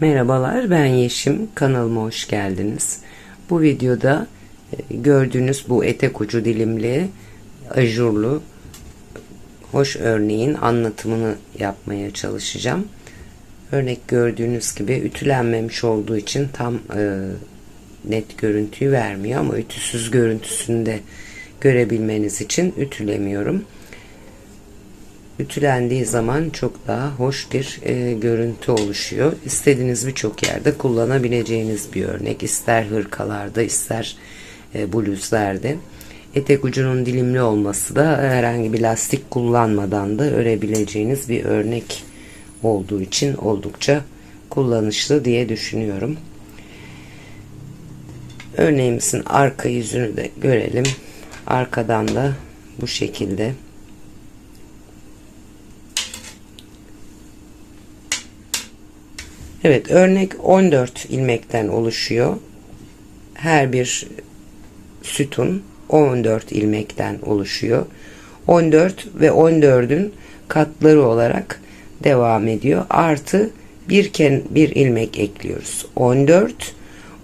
Merhabalar ben Yeşim kanalıma hoş geldiniz. Bu videoda e, gördüğünüz bu etek ucu dilimli ajurlu hoş örneğin anlatımını yapmaya çalışacağım. Örnek gördüğünüz gibi ütülenmemiş olduğu için tam e, net görüntüyü vermiyor ama ütüsüz görüntüsünü de görebilmeniz için ütülemiyorum ütülendiği zaman çok daha hoş bir e, görüntü oluşuyor. İstediğiniz birçok yerde kullanabileceğiniz bir örnek. İster hırkalarda ister e, bluzlerde. Etek ucunun dilimli olması da herhangi bir lastik kullanmadan da örebileceğiniz bir örnek olduğu için oldukça kullanışlı diye düşünüyorum. Örneğimizin arka yüzünü de görelim. Arkadan da bu şekilde Evet örnek 14 ilmekten oluşuyor. Her bir sütun 14 ilmekten oluşuyor. 14 ve 14'ün katları olarak devam ediyor. Artı bir, ken, bir ilmek ekliyoruz. 14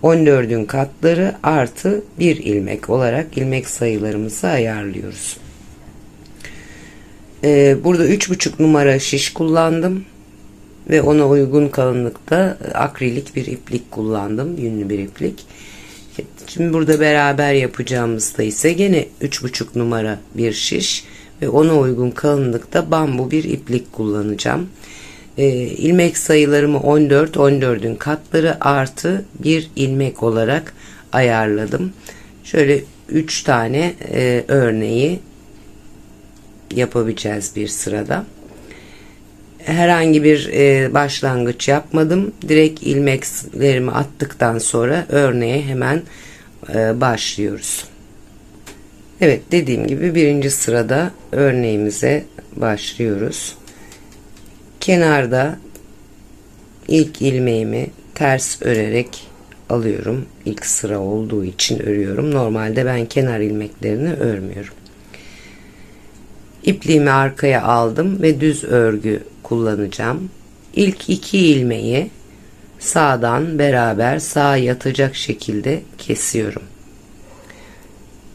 14'ün katları artı bir ilmek olarak ilmek sayılarımızı ayarlıyoruz. Ee, burada 3,5 numara şiş kullandım ve ona uygun kalınlıkta akrilik bir iplik kullandım. Yünlü bir iplik. Şimdi burada beraber yapacağımızda ise gene 3,5 numara bir şiş ve ona uygun kalınlıkta bambu bir iplik kullanacağım. E, ilmek sayılarımı 14, 14'ün katları artı bir ilmek olarak ayarladım. Şöyle 3 tane e, örneği yapabileceğiz bir sırada herhangi bir e, başlangıç yapmadım. Direkt ilmeklerimi attıktan sonra örneğe hemen e, başlıyoruz. Evet dediğim gibi birinci sırada örneğimize başlıyoruz. Kenarda ilk ilmeğimi ters örerek alıyorum. İlk sıra olduğu için örüyorum. Normalde ben kenar ilmeklerini örmüyorum. İpliğimi arkaya aldım ve düz örgü kullanacağım. İlk iki ilmeği sağdan beraber sağa yatacak şekilde kesiyorum.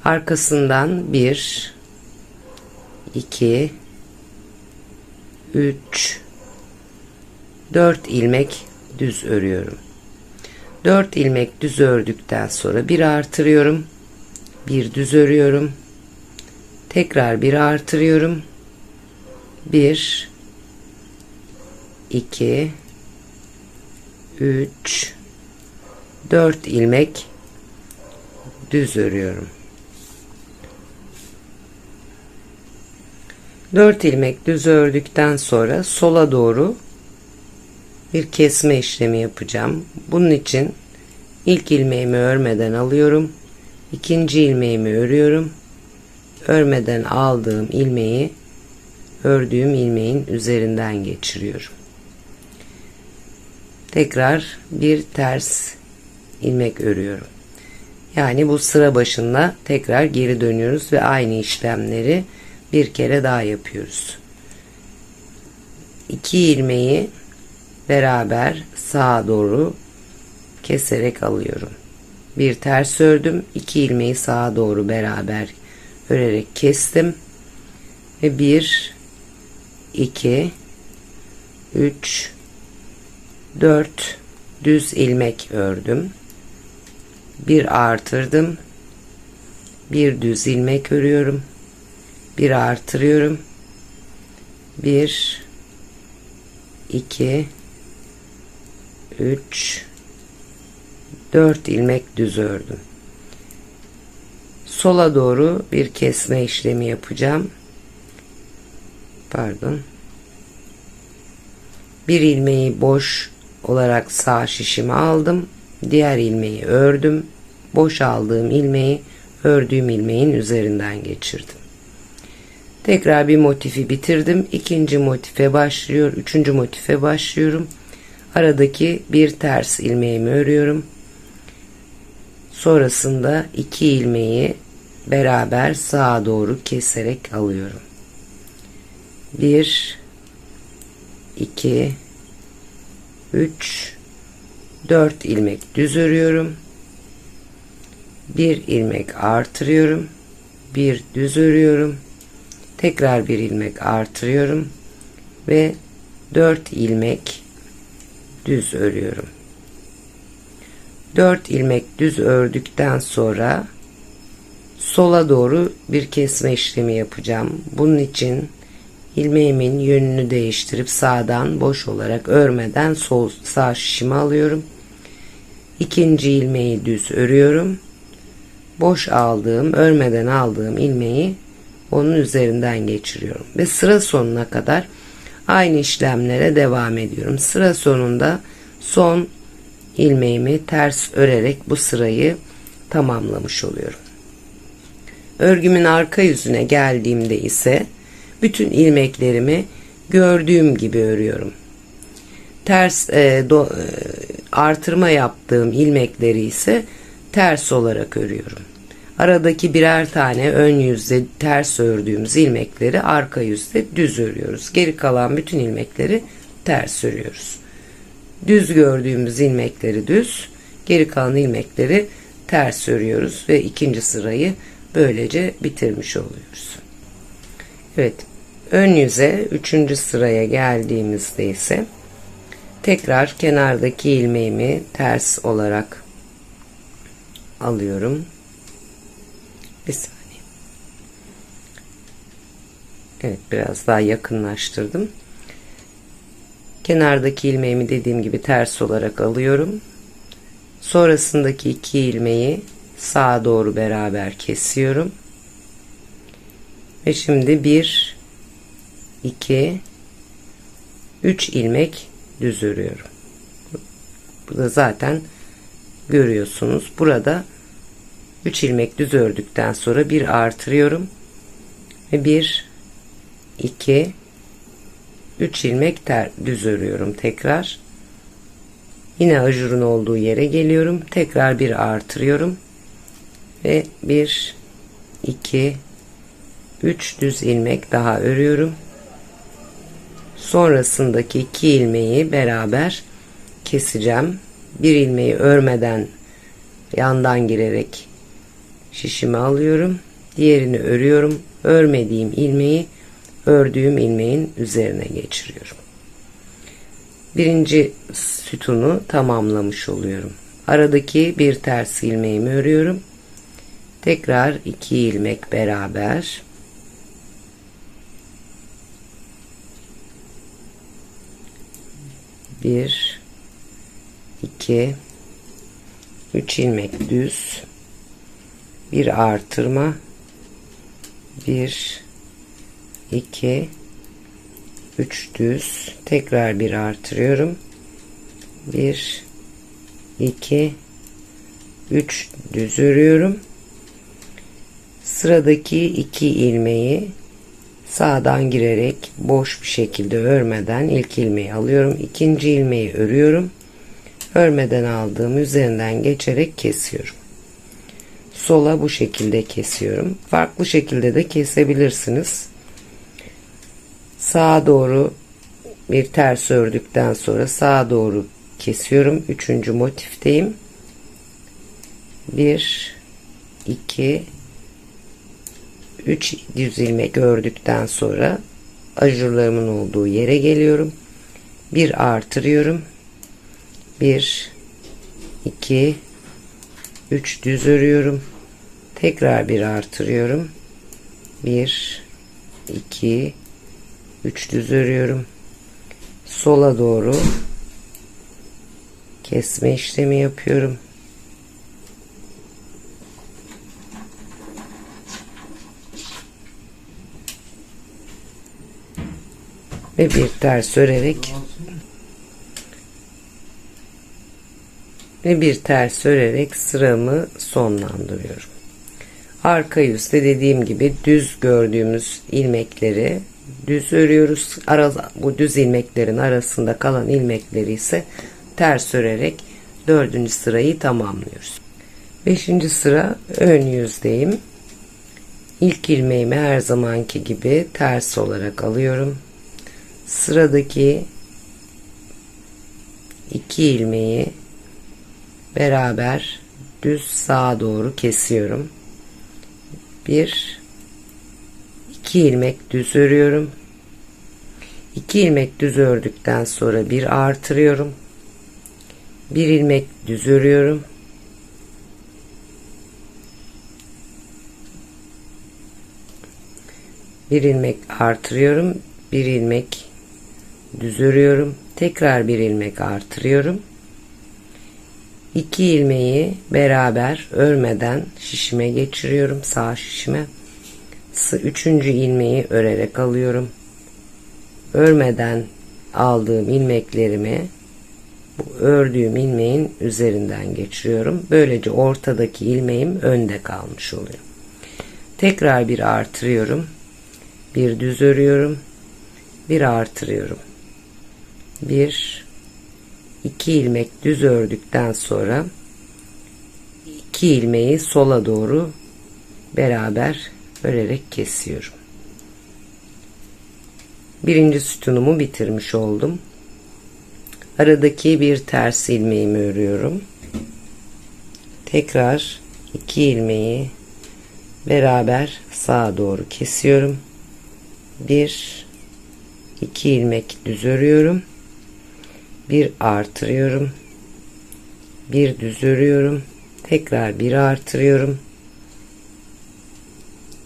Arkasından 1 2 3 4 ilmek düz örüyorum. 4 ilmek düz ördükten sonra bir artırıyorum. Bir düz örüyorum. Tekrar bir artırıyorum. 1 2 3 4 ilmek düz örüyorum. 4 ilmek düz ördükten sonra sola doğru bir kesme işlemi yapacağım. Bunun için ilk ilmeğimi örmeden alıyorum. ikinci ilmeğimi örüyorum. Örmeden aldığım ilmeği ördüğüm ilmeğin üzerinden geçiriyorum tekrar bir ters ilmek örüyorum. Yani bu sıra başında tekrar geri dönüyoruz ve aynı işlemleri bir kere daha yapıyoruz. İki ilmeği beraber sağa doğru keserek alıyorum. Bir ters ördüm. iki ilmeği sağa doğru beraber örerek kestim. Ve bir, iki, üç, 4 düz ilmek ördüm. Bir artırdım. Bir düz ilmek örüyorum. Bir artırıyorum. 1 2 3 4 ilmek düz ördüm. Sola doğru bir kesme işlemi yapacağım. Pardon. Bir ilmeği boş olarak sağ şişimi aldım. Diğer ilmeği ördüm. Boş aldığım ilmeği ördüğüm ilmeğin üzerinden geçirdim. Tekrar bir motifi bitirdim. İkinci motife başlıyor. Üçüncü motife başlıyorum. Aradaki bir ters ilmeğimi örüyorum. Sonrasında iki ilmeği beraber sağa doğru keserek alıyorum. Bir, iki, üç, 4 ilmek düz örüyorum. 1 ilmek artırıyorum. 1 düz örüyorum. Tekrar bir ilmek artırıyorum ve 4 ilmek düz örüyorum. 4 ilmek düz ördükten sonra sola doğru bir kesme işlemi yapacağım. Bunun için ilmeğimin yönünü değiştirip sağdan boş olarak örmeden sol sağ şişimi alıyorum. İkinci ilmeği düz örüyorum. Boş aldığım, örmeden aldığım ilmeği onun üzerinden geçiriyorum ve sıra sonuna kadar aynı işlemlere devam ediyorum. Sıra sonunda son ilmeğimi ters örerek bu sırayı tamamlamış oluyorum. Örgümün arka yüzüne geldiğimde ise bütün ilmeklerimi gördüğüm gibi örüyorum. Ters e, do, e, artırma yaptığım ilmekleri ise ters olarak örüyorum. Aradaki birer tane ön yüzde ters ördüğümüz ilmekleri arka yüzde düz örüyoruz. Geri kalan bütün ilmekleri ters örüyoruz. Düz gördüğümüz ilmekleri düz, geri kalan ilmekleri ters örüyoruz ve ikinci sırayı böylece bitirmiş oluyoruz. Evet, ön yüze üçüncü sıraya geldiğimizde ise tekrar kenardaki ilmeğimi ters olarak alıyorum. Bir saniye. Evet biraz daha yakınlaştırdım. Kenardaki ilmeğimi dediğim gibi ters olarak alıyorum. Sonrasındaki iki ilmeği sağa doğru beraber kesiyorum. Ve şimdi bir, iki, üç ilmek düz örüyorum. Burada zaten görüyorsunuz. Burada 3 ilmek düz ördükten sonra bir artırıyorum. Ve 1 2 3 ilmek ter, düz örüyorum tekrar. Yine ajurun olduğu yere geliyorum. Tekrar bir artırıyorum. Ve 1 2 3 düz ilmek daha örüyorum sonrasındaki iki ilmeği beraber keseceğim bir ilmeği örmeden yandan girerek şişimi alıyorum. Diğerini örüyorum. Örmediğim ilmeği ördüğüm ilmeğin üzerine geçiriyorum. Birinci sütunu tamamlamış oluyorum. Aradaki bir ters ilmeğimi örüyorum. Tekrar iki ilmek beraber bir iki üç ilmek düz. Bir artırma. Bir iki üç düz. Tekrar bir artırıyorum. Bir iki üç düz örüyorum. Sıradaki iki ilmeği sağdan girerek boş bir şekilde örmeden ilk ilmeği alıyorum ikinci ilmeği örüyorum örmeden aldığım üzerinden geçerek kesiyorum sola bu şekilde kesiyorum. Farklı şekilde de kesebilirsiniz. Sağa doğru bir ters ördükten sonra sağa doğru kesiyorum. Üçüncü motifteyim. Bir, iki, üç düz ilmek ördükten sonra ajurlarımın olduğu yere geliyorum. Bir artırıyorum. Bir, iki, üç düz örüyorum. Tekrar bir artırıyorum. 1 2 3 düz örüyorum. Sola doğru kesme işlemi yapıyorum. Ve bir ters örerek ve bir ters örerek sıramı sonlandırıyorum. Arka yüzde dediğim gibi düz gördüğümüz ilmekleri düz örüyoruz. Ara, bu düz ilmeklerin arasında kalan ilmekleri ise ters örerek dördüncü sırayı tamamlıyoruz. Beşinci sıra ön yüzdeyim. İlk ilmeğimi her zamanki gibi ters olarak alıyorum. Sıradaki iki ilmeği beraber düz sağa doğru kesiyorum. Bir iki ilmek düz örüyorum. İki ilmek düz ördükten sonra bir artırıyorum. Bir ilmek düz örüyorum. Bir ilmek artırıyorum. Bir ilmek düz örüyorum. Tekrar bir ilmek artırıyorum. İki ilmeği beraber örmeden şişime geçiriyorum. Sağ şişime. Üçüncü ilmeği örerek alıyorum. Örmeden aldığım ilmeklerimi bu ördüğüm ilmeğin üzerinden geçiriyorum. Böylece ortadaki ilmeğim önde kalmış oluyor. Tekrar bir artırıyorum. Bir düz örüyorum. Bir artırıyorum. Bir iki ilmek düz ördükten sonra iki ilmeği sola doğru beraber örerek kesiyorum. Birinci sütunumu bitirmiş oldum. Aradaki bir ters ilmeğimi örüyorum. Tekrar iki ilmeği beraber sağa doğru kesiyorum. Bir iki ilmek düz örüyorum. Bir artırıyorum. Bir düz örüyorum. Tekrar bir artırıyorum.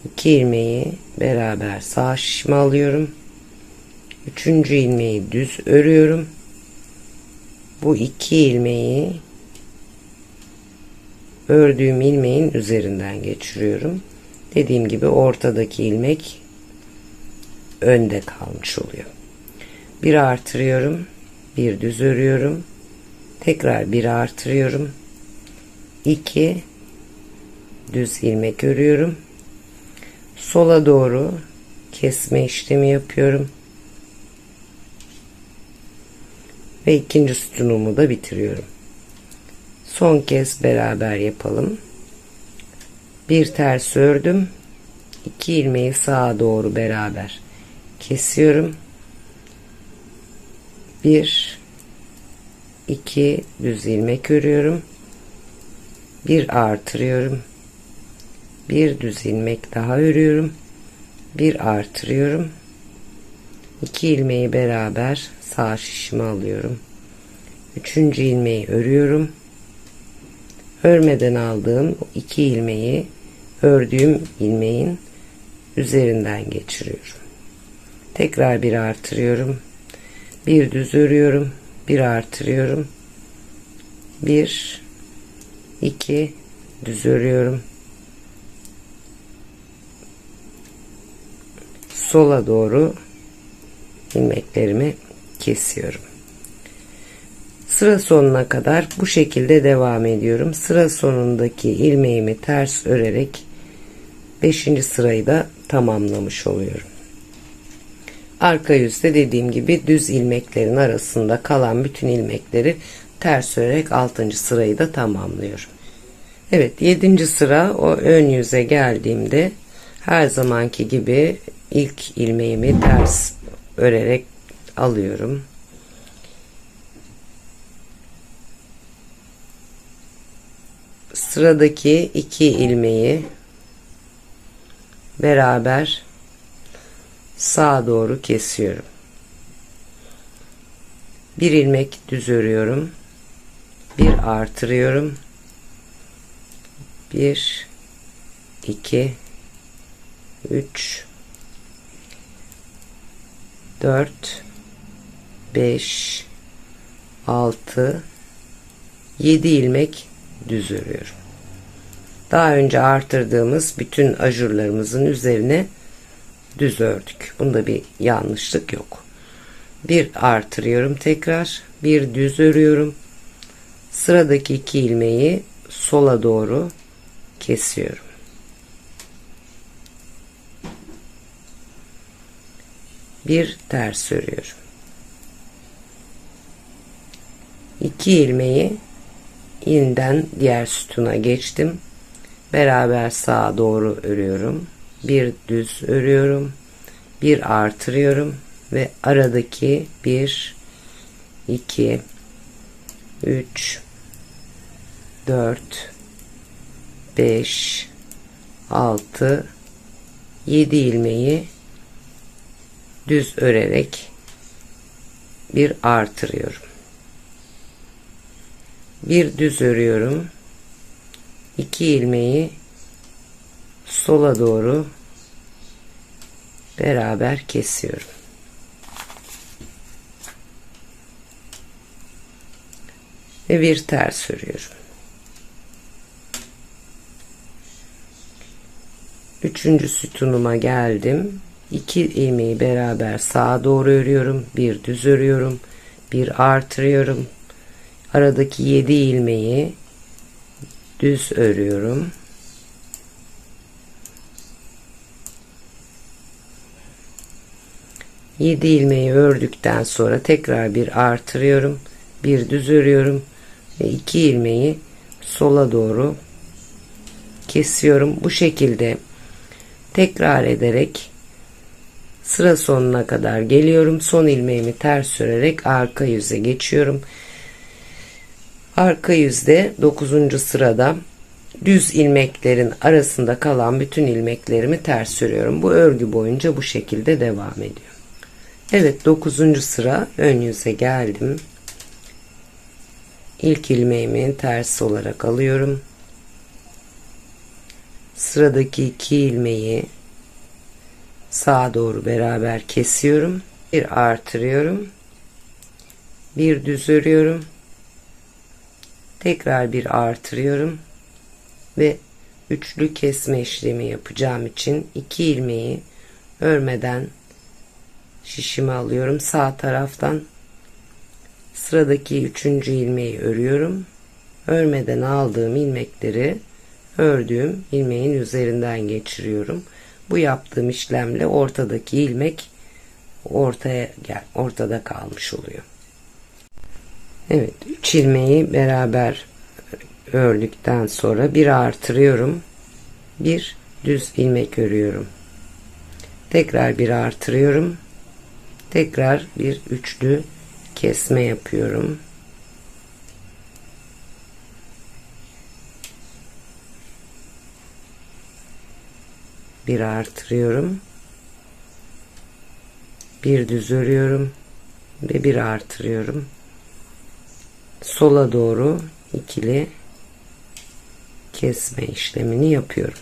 İki ilmeği beraber sağ şişme alıyorum. Üçüncü ilmeği düz örüyorum. Bu iki ilmeği ördüğüm ilmeğin üzerinden geçiriyorum. Dediğim gibi ortadaki ilmek önde kalmış oluyor. Bir artırıyorum. Bir düz örüyorum. Tekrar bir artırıyorum. 2 düz ilmek örüyorum. Sola doğru kesme işlemi yapıyorum. Ve ikinci sütunumu da bitiriyorum. Son kez beraber yapalım. Bir ters ördüm. 2 ilmeği sağa doğru beraber kesiyorum. 1 2 düz ilmek örüyorum. Bir artırıyorum. Bir düz ilmek daha örüyorum. Bir artırıyorum. 2 ilmeği beraber sağ şişime alıyorum. Üçüncü ilmeği örüyorum. Örmeden aldığım iki ilmeği ördüğüm ilmeğin üzerinden geçiriyorum. Tekrar bir artırıyorum. Bir düz örüyorum. Bir artırıyorum. Bir, iki, düz örüyorum. Sola doğru ilmeklerimi kesiyorum. Sıra sonuna kadar bu şekilde devam ediyorum. Sıra sonundaki ilmeğimi ters örerek 5. sırayı da tamamlamış oluyorum. Arka yüzde dediğim gibi düz ilmeklerin arasında kalan bütün ilmekleri ters örerek 6. sırayı da tamamlıyorum. Evet 7. sıra o ön yüze geldiğimde her zamanki gibi ilk ilmeğimi ters örerek alıyorum. Sıradaki iki ilmeği beraber sağa doğru kesiyorum. Bir ilmek düz örüyorum. Bir artırıyorum. Bir, iki, üç, dört, beş, altı, yedi ilmek düz örüyorum. Daha önce artırdığımız bütün ajurlarımızın üzerine düz ördük. Bunda bir yanlışlık yok. Bir artırıyorum tekrar. Bir düz örüyorum. Sıradaki iki ilmeği sola doğru kesiyorum. Bir ters örüyorum. İki ilmeği yeniden diğer sütuna geçtim. Beraber sağa doğru örüyorum bir düz örüyorum bir artırıyorum ve aradaki bir iki üç 4 5 6 7 ilmeği düz örerek bir artırıyorum. Bir düz örüyorum. 2 ilmeği sola doğru beraber kesiyorum. Ve bir ters örüyorum. Üçüncü sütunuma geldim. İki ilmeği beraber sağa doğru örüyorum. Bir düz örüyorum. Bir artırıyorum. Aradaki yedi ilmeği düz örüyorum. Yedi ilmeği ördükten sonra tekrar bir artırıyorum. Bir düz örüyorum. Ve iki ilmeği sola doğru kesiyorum. Bu şekilde tekrar ederek sıra sonuna kadar geliyorum. Son ilmeğimi ters örerek arka yüze geçiyorum. Arka yüzde 9. sırada düz ilmeklerin arasında kalan bütün ilmeklerimi ters örüyorum. Bu örgü boyunca bu şekilde devam ediyor. Evet 9. sıra ön yüze geldim. İlk ilmeğimi ters olarak alıyorum. Sıradaki iki ilmeği sağa doğru beraber kesiyorum. Bir artırıyorum. Bir düz örüyorum. Tekrar bir artırıyorum. Ve üçlü kesme işlemi yapacağım için iki ilmeği örmeden şişimi alıyorum. Sağ taraftan sıradaki üçüncü ilmeği örüyorum. Örmeden aldığım ilmekleri ördüğüm ilmeğin üzerinden geçiriyorum. Bu yaptığım işlemle ortadaki ilmek ortaya gel ortada kalmış oluyor. Evet, 3 ilmeği beraber ördükten sonra bir artırıyorum. Bir düz ilmek örüyorum. Tekrar bir artırıyorum. Tekrar bir üçlü kesme yapıyorum. bir artırıyorum. Bir düz örüyorum ve bir artırıyorum. Sola doğru ikili kesme işlemini yapıyorum.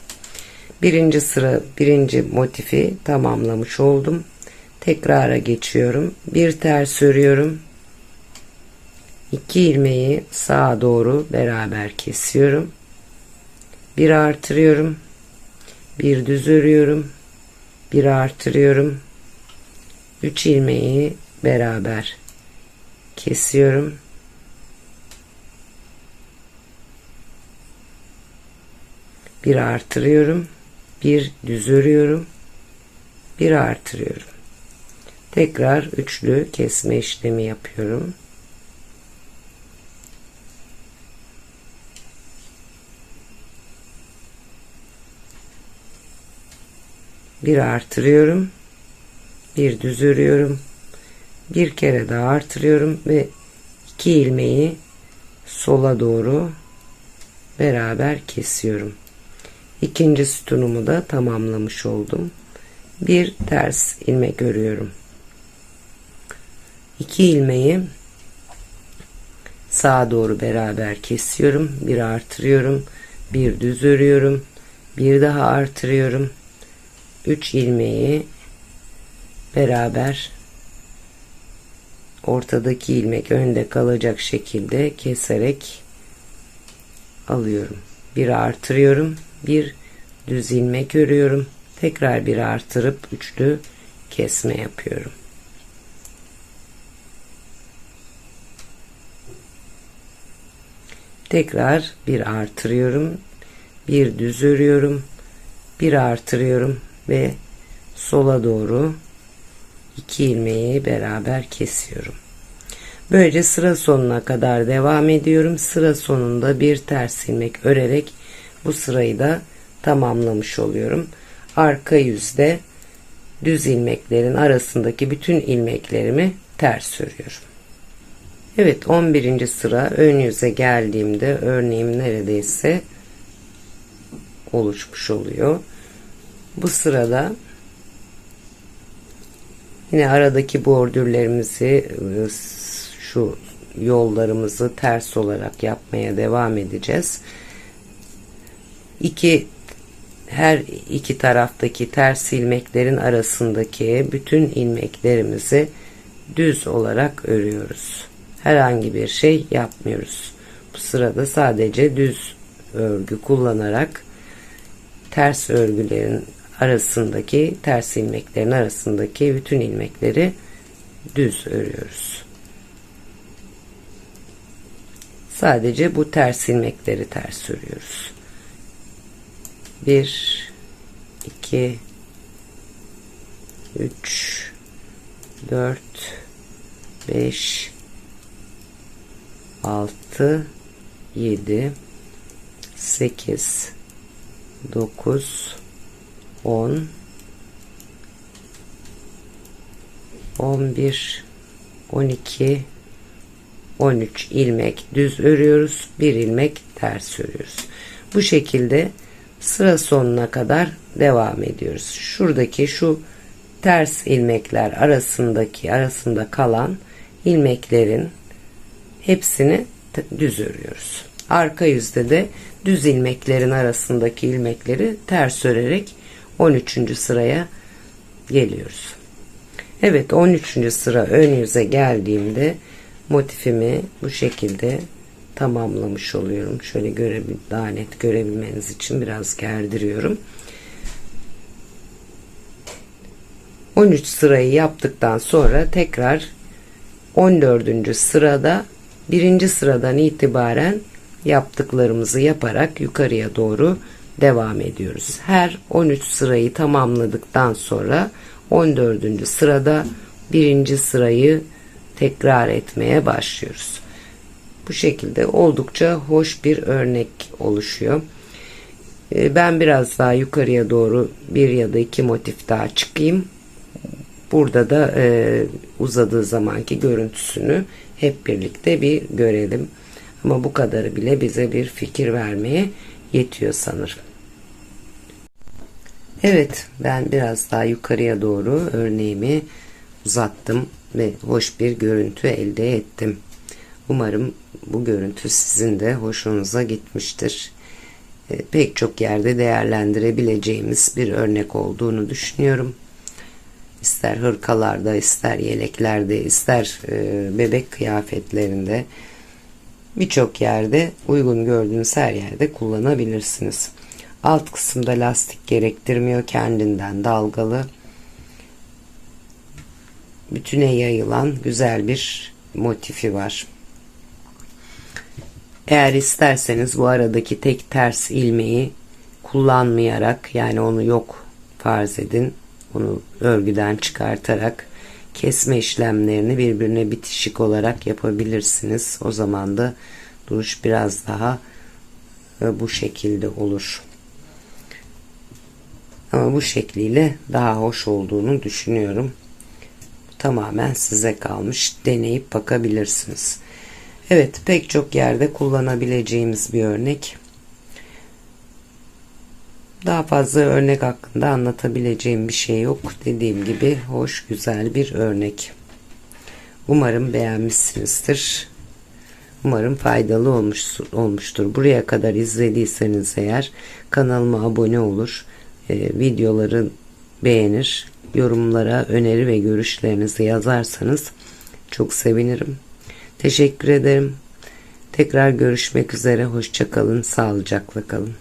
Birinci sıra birinci motifi tamamlamış oldum. Tekrara geçiyorum. Bir ters örüyorum. İki ilmeği sağa doğru beraber kesiyorum. Bir artırıyorum. Bir düz örüyorum bir artırıyorum. 3 ilmeği beraber kesiyorum. Bir artırıyorum. Bir düz örüyorum bir artırıyorum tekrar üçlü kesme işlemi yapıyorum. Bir artırıyorum bir düz örüyorum bir kere daha artırıyorum ve iki ilmeği sola doğru beraber kesiyorum. İkinci sütunumu da tamamlamış oldum. Bir ters ilmek örüyorum iki ilmeği sağa doğru beraber kesiyorum bir artırıyorum bir düz örüyorum bir daha artırıyorum 3 ilmeği beraber ortadaki ilmek önde kalacak şekilde keserek alıyorum. Bir artırıyorum. Bir düz ilmek örüyorum. Tekrar bir artırıp üçlü kesme yapıyorum. Tekrar bir artırıyorum. Bir düz örüyorum. Bir artırıyorum ve sola doğru iki ilmeği beraber kesiyorum. Böylece sıra sonuna kadar devam ediyorum. Sıra sonunda bir ters ilmek örerek bu sırayı da tamamlamış oluyorum. Arka yüzde düz ilmeklerin arasındaki bütün ilmeklerimi ters örüyorum. Evet 11. sıra ön yüze geldiğimde örneğim neredeyse oluşmuş oluyor. Bu sırada yine aradaki bordürlerimizi e, şu yollarımızı ters olarak yapmaya devam edeceğiz. İki her iki taraftaki ters ilmeklerin arasındaki bütün ilmeklerimizi düz olarak örüyoruz. Herhangi bir şey yapmıyoruz. Bu sırada sadece düz örgü kullanarak ters örgülerin arasındaki ters ilmeklerin arasındaki bütün ilmekleri düz örüyoruz. Sadece bu ters ilmekleri ters örüyoruz. 1 2 3 4 5 6 7 8 9 10 11 12 13 ilmek düz örüyoruz. Bir ilmek ters örüyoruz. Bu şekilde sıra sonuna kadar devam ediyoruz. Şuradaki şu ters ilmekler arasındaki arasında kalan ilmeklerin hepsini düz örüyoruz. Arka yüzde de düz ilmeklerin arasındaki ilmekleri ters örerek 13. sıraya geliyoruz. Evet 13. sıra ön yüze geldiğimde motifimi bu şekilde tamamlamış oluyorum. Şöyle görebil daha net görebilmeniz için biraz gerdiriyorum. 13 sırayı yaptıktan sonra tekrar 14. sırada birinci sıradan itibaren yaptıklarımızı yaparak yukarıya doğru devam ediyoruz. Her 13 sırayı tamamladıktan sonra 14. sırada birinci sırayı tekrar etmeye başlıyoruz. Bu şekilde oldukça hoş bir örnek oluşuyor. Ee, ben biraz daha yukarıya doğru bir ya da iki motif daha çıkayım. Burada da e, uzadığı zamanki görüntüsünü hep birlikte bir görelim. Ama bu kadarı bile bize bir fikir vermeye yetiyor sanırım. Evet ben biraz daha yukarıya doğru örneğimi uzattım ve hoş bir görüntü elde ettim. Umarım bu görüntü sizin de hoşunuza gitmiştir. E, pek çok yerde değerlendirebileceğimiz bir örnek olduğunu düşünüyorum. İster hırkalarda, ister yeleklerde, ister e, bebek kıyafetlerinde birçok yerde uygun gördüğünüz her yerde kullanabilirsiniz. Alt kısımda lastik gerektirmiyor kendinden dalgalı. Bütüne yayılan güzel bir motifi var. Eğer isterseniz bu aradaki tek ters ilmeği kullanmayarak yani onu yok farz edin. Onu örgüden çıkartarak kesme işlemlerini birbirine bitişik olarak yapabilirsiniz. O zaman da duruş biraz daha e, bu şekilde olur. Ama bu şekliyle daha hoş olduğunu düşünüyorum. Tamamen size kalmış. Deneyip bakabilirsiniz. Evet pek çok yerde kullanabileceğimiz bir örnek. Daha fazla örnek hakkında anlatabileceğim bir şey yok. Dediğim gibi hoş güzel bir örnek. Umarım beğenmişsinizdir. Umarım faydalı olmuş, olmuştur. Buraya kadar izlediyseniz eğer kanalıma abone olur e, videoları beğenir, yorumlara öneri ve görüşlerinizi yazarsanız çok sevinirim. Teşekkür ederim. Tekrar görüşmek üzere. Hoşçakalın. Sağlıcakla kalın.